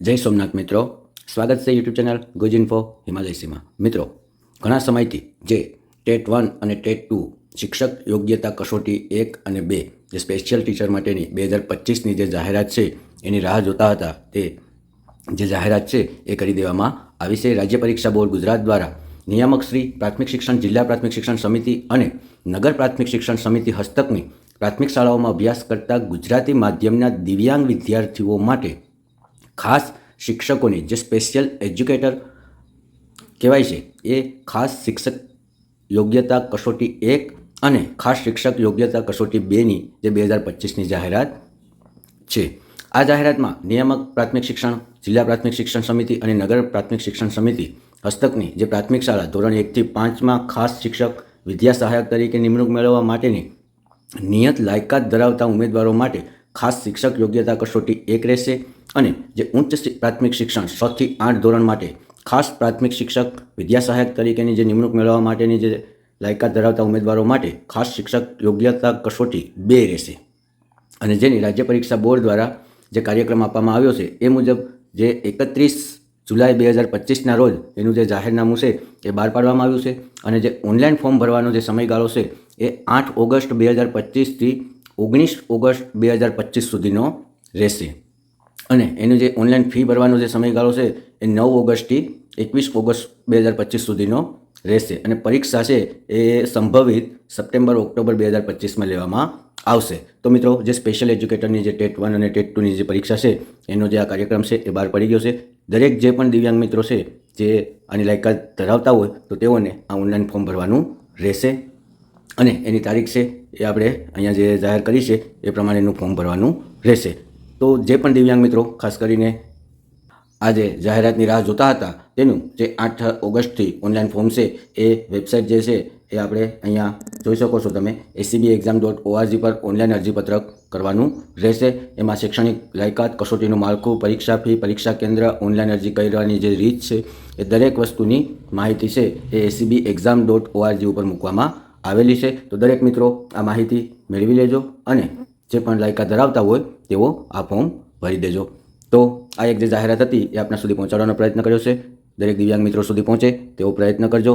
જય સોમનાથ મિત્રો. સ્વાગત છે YouTube channel Guj Info Himalaya મિત્રો, ઘણા સમયથી જે ટેટ વન અને ટેટ ટુ શિક્ષક યોગ્યતા કસોટી એક અને બે જે સ્પેશિયલ ટીચર માટેની બે હજાર પચીસની જે જાહેરાત છે, એની રાહ જોતા હતા, તે જે જાહેરાત છે, એ કરી દેવામાં આવી છે. રાજ્ય પરીક્ષા બોર્ડ ગુજરાત દ્વારા નિયામક શ્રી પ્રાથમિક શિક્ષણ, જિલ્લા પ્રાથમિક શિક્ષણ સમિતિ અને નગર પ્રાથમિક શિક્ષણ સમિતિ હસ્તકની પ્રાથમિક શાળાઓમાં અભ્યાસ કરતા ગુજરાતી માધ્યમના દિવ્યાંગ વિદ્યાર્થીઓ માટે ખાસ શિક્ષકોની જે સ્પેશિયલ એજ્યુકેટર કહેવાય છે, એ ખાસ શિક્ષક યોગ્યતા કસોટી એક અને ખાસ શિક્ષક યોગ્યતા કસોટી બેની જે બે હજાર પચીસની જાહેરાત છે. આ જાહેરાતમાં નિયામક પ્રાથમિક શિક્ષણ, જિલ્લા પ્રાથમિક શિક્ષણ સમિતિ અને નગર પ્રાથમિક શિક્ષણ સમિતિ હસ્તકની જે પ્રાથમિક શાળા ધોરણ એકથી પાંચમાં ખાસ શિક્ષક વિદ્યા સહાયક તરીકે નિમણૂક મેળવવા માટેની નિયત લાયકાત ધરાવતા ઉમેદવારો માટે ખાસ શિક્ષક યોગ્યતા કસોટી એક રહેશે. અને જે ઉચ્ચ પ્રાથમિક શિક્ષણ છ થી આઠ ધોરણ માટે ખાસ પ્રાથમિક શિક્ષક વિદ્યા સહાયક તરીકેની જે નિમણૂક મેળવવા માટેની જે લાયકાત ધરાવતા ઉમેદવારો માટે ખાસ શિક્ષક યોગ્યતા કસોટી બે રહેશે. અને જેની રાજ્ય પરીક્ષા બોર્ડ દ્વારા જે કાર્યક્રમ આપવામાં આવ્યો છે, એ મુજબ જે એકત્રીસ જુલાઈ બે હજાર પચીસના રોજ એનું જે જાહેરનામું છે, એ બહાર પાડવામાં આવ્યું છે. અને જે ઓનલાઈન ફોર્મ ભરવાનો જે સમયગાળો છે, એ આઠ ઓગસ્ટ બે હજાર પચીસથી ઓગણીસ ઓગસ્ટ બે હજાર પચીસ સુધીનો રહેશે. અને એનું જે ઓનલાઈન ફી ભરવાનો જે સમયગાળો છે, એ નવ ઓગસ્ટથી એકવીસ ઓગસ્ટ બે હજાર પચીસ સુધીનો રહેશે અને પરીક્ષા છે એ સંભવિત સપ્ટેમ્બર, ઓક્ટોબર બે હજાર પચીસમાં લેવામાં આવશે. તો મિત્રો, જે સ્પેશિયલ એજ્યુકેટરની જે ટેટ વન અને ટેટ ટુની જે પરીક્ષા છે, એનો જે આ કાર્યક્રમ છે એ બહાર પડી ગયો છે. દરેક જે પણ દિવ્યાંગ મિત્રો છે, જે આની લાયકાત ધરાવતા હોય, તો તેઓને આ ઓનલાઈન ફોર્મ ભરવાનું રહેશે. અને એની તારીખ છે એ આપણે અહીંયા જે જાહેર કરી છે, એ પ્રમાણેનું ફોર્મ ભરવાનું રહેશે. તો જે પણ દિવ્યાંગ મિત્રો, ખાસ કરીને આજે જાહેરાતની રાહ જોતા હતા, તેનું જે આઠ ઓગસ્ટથી ઓનલાઈન ફોર્મ છે, એ વેબસાઇટ જે છે, એ આપણે અહીંયા જોઈ શકો છો તમે. એસીબી એક્ઝામ ડોટ ઓઆરજી પર ઓનલાઈન અરજીપત્રક કરવાનું રહેશે. એમાં શૈક્ષણિક લાયકાત, કસોટીનું માળખું, પરીક્ષા ફી, પરીક્ષા કેન્દ્ર, ઓનલાઈન અરજી કરવાની જે રીત છે, એ દરેક વસ્તુની માહિતી છે, એ એસીબી એક્ઝામ ડોટ ઓઆરજી ઉપર મૂકવામાં આવેલી છે. તો દરેક મિત્રો આ માહિતી મેળવી લેજો અને જે પણ લાયકાત ધરાવતા હોય, તેઓ આ ફોર્મ ભરી દેજો. તો આ એક જે જાહેરાત હતી, એ આપણા સુધી પહોંચાડવાનો પ્રયત્ન કર્યો છે. દરેક દિવ્યાંગ મિત્રો સુધી પહોંચે, તેવો પ્રયત્ન કરજો.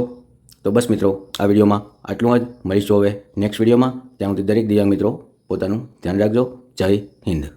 તો બસ મિત્રો, આ વિડીયોમાં આટલું જ. મળીશું હવે નેક્સ્ટ વિડીયોમાં. ત્યાં સુધી દરેક દિવ્યાંગ મિત્રો પોતાનું ધ્યાન રાખજો. જય હિન્દ.